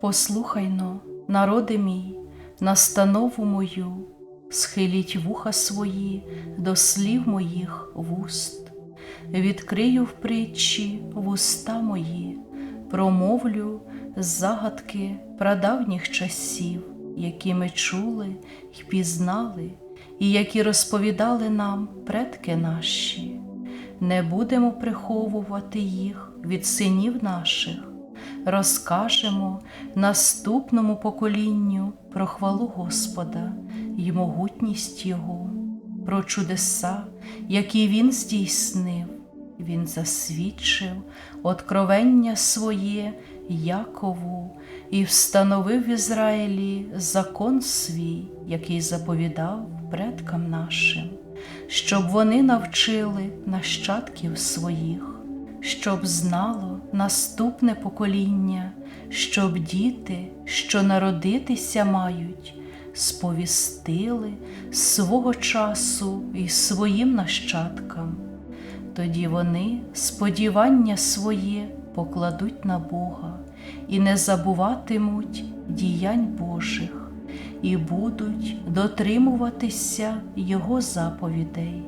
Послухайно, народи мій, настанову мою, схиліть вуха свої до слів моїх вуст, відкрию в притчі вуста мої, промовлю загадки прадавніх часів, які ми чули й пізнали, і які розповідали нам предки наші. Не будемо приховувати їх від синів наших розкажемо наступному поколінню про хвалу Господа й могутність Його, про чудеса, які Він здійснив, Він засвідчив откровення своє Якову і встановив в Ізраїлі закон свій, який заповідав предкам нашим, щоб вони навчили нащадків своїх щоб знало наступне покоління, щоб діти, що народитися мають, сповістили свого часу і своїм нащадкам. Тоді вони сподівання своє покладуть на Бога і не забуватимуть діянь Божих, і будуть дотримуватися Його заповідей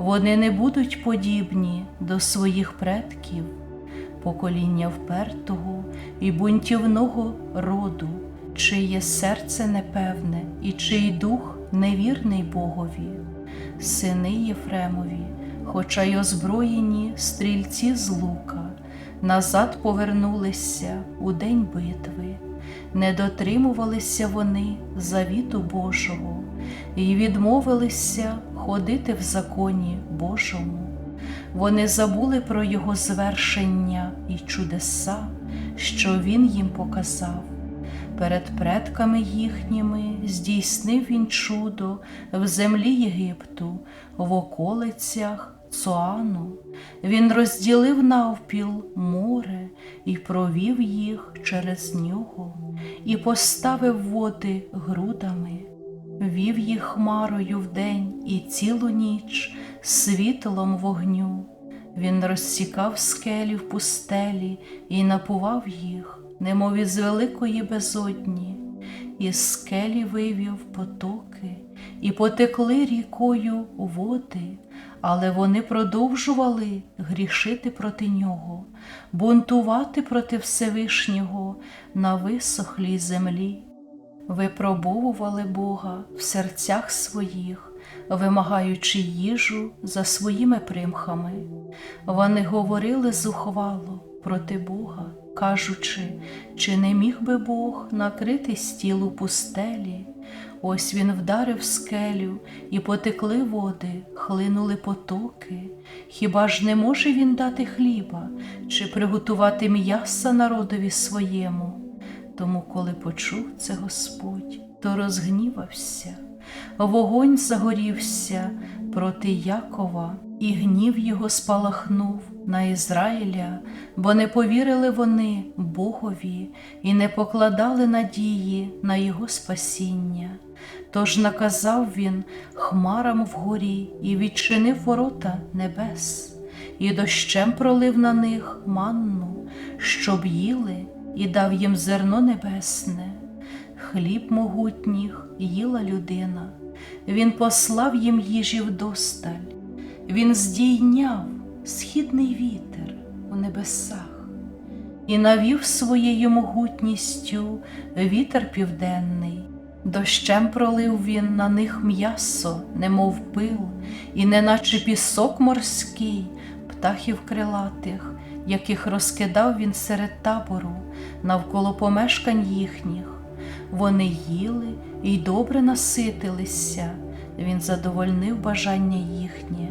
вони не будуть подібні до своїх предків, покоління впертого і бунтівного роду, чиє серце непевне і чий дух невірний Богові, сини Єфремові, хоча й озброєні стрільці з лука, назад повернулися у день битви, не дотримувалися вони завіту Божого і відмовилися ходити в законі Божому. Вони забули про Його звершення і чудеса, що Він їм показав. Перед предками їхніми здійснив він чудо в землі Єгипту, в околицях Цоану. Він розділив навпіл море і провів їх через нього, і поставив води грудами вів їх хмарою вдень і цілу ніч світлом вогню. Він розсікав скелі в пустелі і напував їх, немов із великої безодні, і скелі вивів потоки, і потекли рікою води, але вони продовжували грішити проти нього, бунтувати проти Всевишнього на висохлій землі випробовували Бога в серцях своїх, вимагаючи їжу за своїми примхами. Вони говорили зухвало проти Бога, кажучи, чи не міг би Бог накрити стіл пустелі. Ось він вдарив скелю, і потекли води, хлинули потоки. Хіба ж не може він дати хліба чи приготувати м'яса народові своєму? Тому, коли почув це Господь, то розгнівався, вогонь загорівся проти Якова, і гнів його спалахнув на Ізраїля, бо не повірили вони Богові і не покладали надії на Його спасіння. Тож наказав він хмарам вгорі і відчинив ворота небес, і дощем пролив на них манну, щоб їли і дав їм зерно небесне, хліб могутніх їла людина, Він послав їм їжі вдосталь, Він здійняв східний вітер у небесах і навів своєю могутністю вітер південний. Дощем пролив він на них м'ясо, немов пил, і неначе пісок морський, птахів крилатих, яких розкидав він серед табору навколо помешкань їхніх. Вони їли і добре наситилися, він задовольнив бажання їхнє,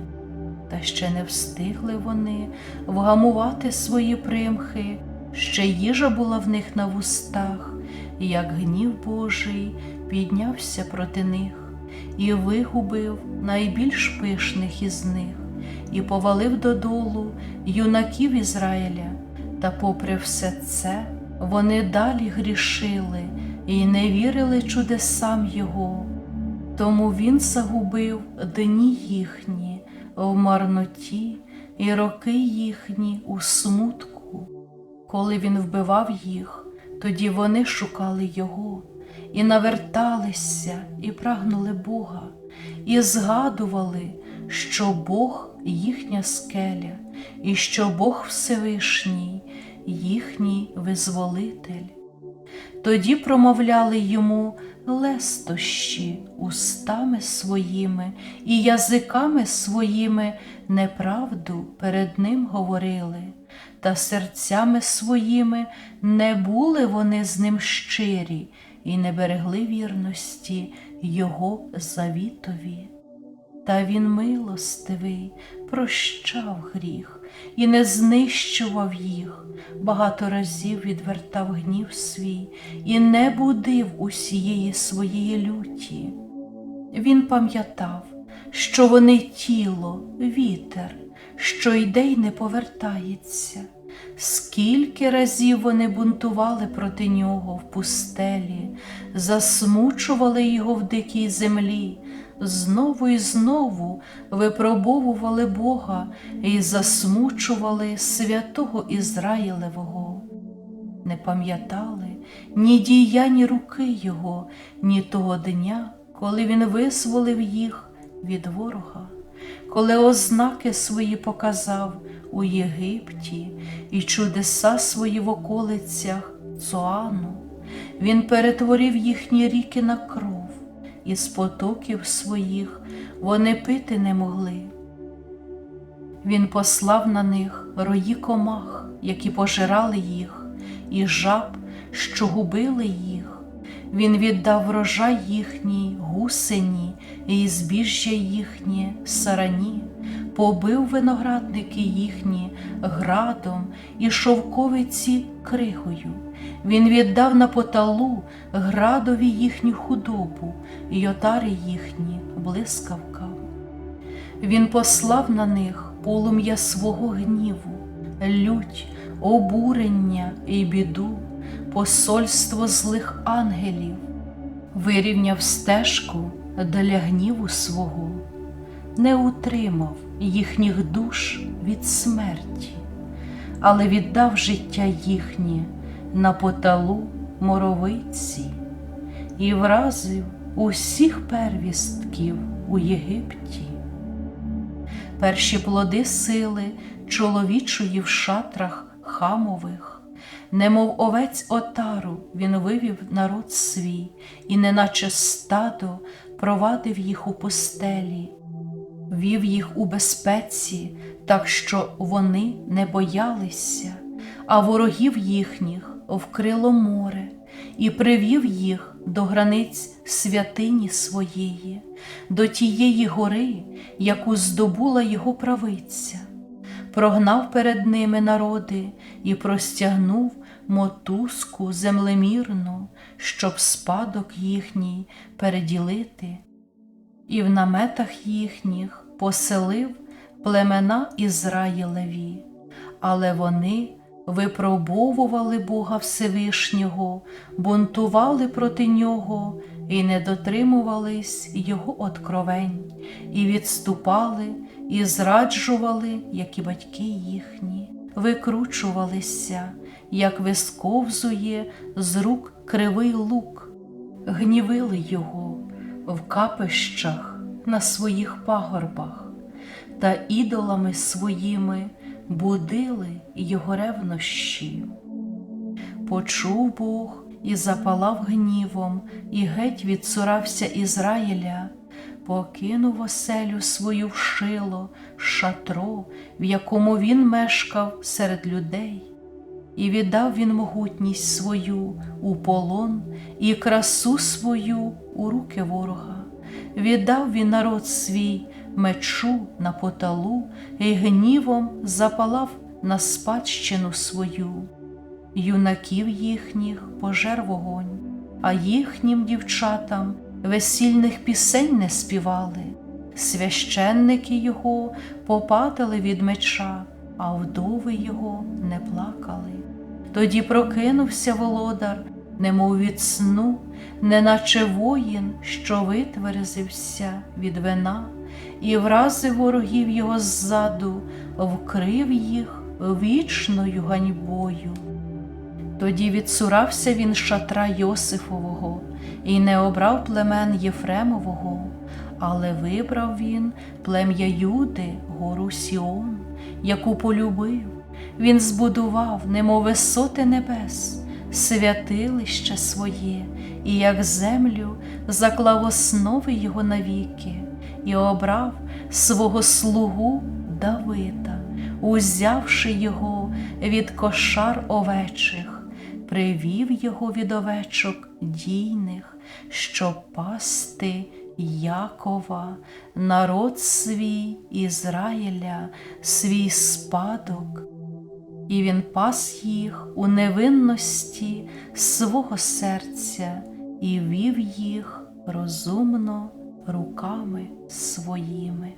та ще не встигли вони вгамувати свої примхи, ще їжа була в них на вустах, як гнів Божий піднявся проти них і вигубив найбільш пишних із них і повалив додолу юнаків Ізраїля, та, попри все це, вони далі грішили і не вірили чудесам Його. Тому Він загубив дні їхні в марноті і роки їхні у смутку. Коли він вбивав їх, Тоді вони шукали Його і наверталися, і прагнули Бога, і згадували, що Бог їхня скеля, і що Бог Всевишній, їхній визволитель. Тоді промовляли йому лестощі устами своїми і язиками своїми неправду перед ним говорили, та серцями своїми не були вони з ним щирі і не берегли вірності Його завітові. Та він милостивий, прощав гріх і не знищував їх, багато разів відвертав гнів свій і не будив усієї своєї люті. Він пам'ятав, що вони тіло, вітер, що йде й не повертається. Скільки разів вони бунтували проти нього в пустелі, засмучували його в дикій землі, знову і знову випробовували Бога і засмучували святого Ізраїлевого. Не пам'ятали ні діянь руки Його, ні того дня, коли Він визволив їх від ворога, коли ознаки свої показав у Єгипті і чудеса свої в околицях Цоану. Він перетворив їхні ріки на кров, і з потоків своїх вони пити не могли. Він послав на них рої комах, які пожирали їх, і жаб, що губили їх. Він віддав врожай їхній гусені і збіжжя їхнє сарані, побив виноградники їхні градом і шовковиці кригою. Він віддав на поталу градові їхню худобу, і отари їхні блискавка. Він послав на них полум'я свого гніву, лють, обурення і біду, посольство злих ангелів, вирівняв стежку для гніву свого, не утримав їхніх душ від смерті, але віддав життя їхнє на поталу моровиці і вразив усіх первістків у Єгипті. Перші плоди сили чоловічої в шатрах хамових, немов овець отару він вивів народ свій, і, неначе стадо, провадив їх у пустелі, вів їх у безпеці, так що вони не боялися, а ворогів їхніх вкрило море і привів їх до границь святині своєї, до тієї гори, яку здобула його правиця, прогнав перед ними народи і простягнув мотузку землемірну, щоб спадок їхній переділити, і в наметах їхніх поселив племена Ізраїлеві, але вони випробовували Бога Всевишнього, бунтували проти Нього і не дотримувались Його откровень, і відступали, і зраджували, як і батьки їхні, викручувалися, як висковзує з рук кривий лук, гнівили його в капищах на своїх пагорбах та ідолами своїми будили його ревнощі. Почув Бог і запалав гнівом, і геть відцурався Ізраїля, покинув оселю свою в шило, шатро, в якому він мешкав серед людей, і віддав він могутність свою у полон і красу свою у руки ворога, віддав він народ свій мечу на поталу і гнівом запалав на спадщину свою, юнаків їхніх пожер вогонь, а їхнім дівчатам весільних пісень не співали, священники його попадали від меча, а вдови його не плакали. Тоді прокинувся володар, немов від сну, неначе воїн, що витверзився від вина і вразив ворогів його ззаду, вкрив їх вічною ганьбою. Тоді відсурався він шатра Йосифового і не обрав племен Єфремового, але вибрав він плем'я Юди, гору Сіон, яку полюбив. Він збудував, немов висоти небес, святилище своє, і як землю заклав основи його навіки, і обрав свого слугу Давида, узявши його від кошар овечих, привів його від овечок дійних, щоб пасти Якова, народ свій Ізраїля, свій спадок. І він пас їх у невинності свого серця і вів їх розумно руками своїми.